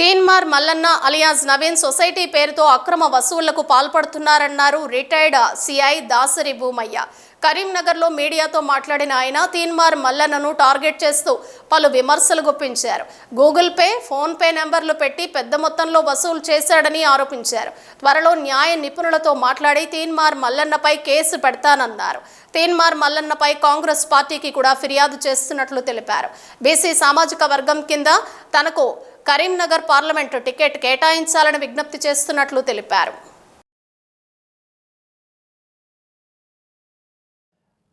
Teenmar Mallanna alias Naveen society పేరుతో అక్రమ వసూళ్ళకు పాల్పడుతున్నారన్నారు రిటైర్డ్ సిఐ దాసరి భూమయ్య. కరీంనగర్లో మీడియాతో మాట్లాడిన ఆయన తీన్మార్ మల్లన్నను టార్గెట్ చేస్తూ పలు విమర్శలు గుప్పించారు. గూగుల్ పే ఫోన్ పే నెంబర్లు పెట్టి పెద్ద మొత్తంలో వసూలు చేశాడని ఆరోపించారు. త్వరలో న్యాయ నిపుణులతో మాట్లాడి తీన్మార్ మల్లన్నపై కేసు పెడతానన్నారు. తీన్మార్ మల్లన్నపై కాంగ్రెస్ పార్టీకి కూడా ఫిర్యాదు చేస్తున్నట్లు తెలిపారు. బీసీ సామాజిక వర్గం కింద తనకు కరీంనగర్ పార్లమెంటు టికెట్ కేటాయించాలని విజ్ఞప్తి చేస్తున్నట్లు తెలిపారు.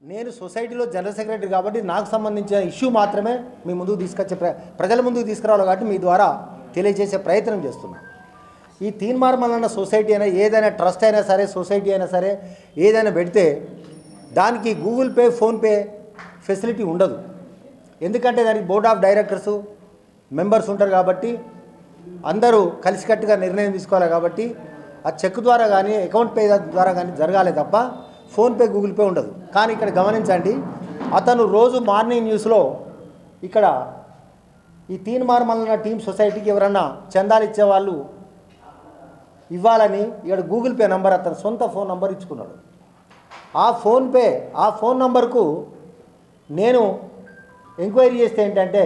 నేను సొసైటీలో జనరల్ సెక్రటరీ కాబట్టి నాకు సంబంధించిన ఇష్యూ మాత్రమే మీ ముందుకు తీసుకొచ్చే ప్ర ప్రజల ముందుకు తీసుకురావాలి కాబట్టి మీ ద్వారా తెలియజేసే ప్రయత్నం చేస్తున్నాను ఈ తీన్మార్మల్ సొసైటీ అయినా ఏదైనా ట్రస్ట్ అయినా సరే సొసైటీ అయినా సరే ఏదైనా పెడితే దానికి గూగుల్ పే ఫోన్పే ఫెసిలిటీ ఉండదు. ఎందుకంటే దానికి బోర్డ్ ఆఫ్ డైరెక్టర్స్ మెంబర్స్ ఉంటారు కాబట్టి అందరూ కలిసికట్టుగా నిర్ణయం తీసుకోవాలి కాబట్టి ఆ చెక్ ద్వారా కానీ అకౌంట్ పే ద్వారా కానీ జరగాలి తప్ప ఫోన్పే గూగుల్ పే ఉండదు. కానీ ఇక్కడ గమనించండి అతను రోజు మార్నింగ్ న్యూస్లో ఇక్కడ ఈ తీన్ మార్మల్ టీమ్ సొసైటీకి ఎవరన్నా చందాలు ఇచ్చేవాళ్ళు ఇవ్వాలని ఇక్కడ గూగుల్ పే నంబర్ అతను సొంత ఫోన్ నంబర్ ఇచ్చుకున్నాడు. ఆ ఫోన్పే ఆ ఫోన్ నంబర్కు నేను ఎంక్వైరీ చేస్తే ఏంటంటే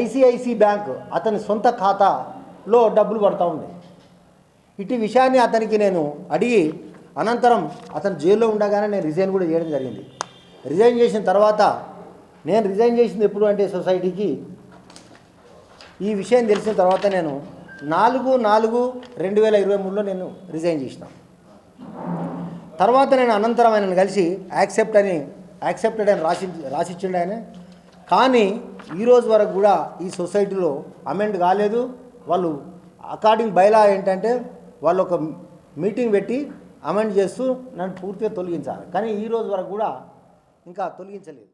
ఐసిఐసి బ్యాంక్ అతని సొంత ఖాతాలో డబ్బులు పడతా ఉంది. ఇటు విషయాన్ని అతనికి నేను అడిగి అనంతరం అతను జైల్లో ఉండగానే నేను రిజైన్ కూడా చేయడం జరిగింది. రిజైన్ చేసిన తర్వాత నేను రిజైన్ చేసింది ఎప్పుడు అంటే సొసైటీకి. ఈ విషయం తెలిసిన తర్వాత నేను నాలుగు నాలుగు రెండు వేల ఇరవై మూడులో నేను రిజైన్ చేసిన. తర్వాత నేను అనంతరం ఆయనను కలిసి యాక్సెప్ట్ అని యాక్సెప్టెడ్ అని రాసి రాసిచ్చిండు ఆయన. కానీ ఈ రోజు వరకు కూడా ఈ సొసైటీలో అమెండ్ కాలేదు. వాళ్ళు అకార్డింగ్ బైలా ఏంటంటే వాళ్ళు ఒక మీటింగ్ పెట్టి అమెండ్ చేస్తూ నన్ను పూర్తిగా తొలగించాలి. కానీ ఈ రోజు వరకు కూడా ఇంకా తొలగించలేదు.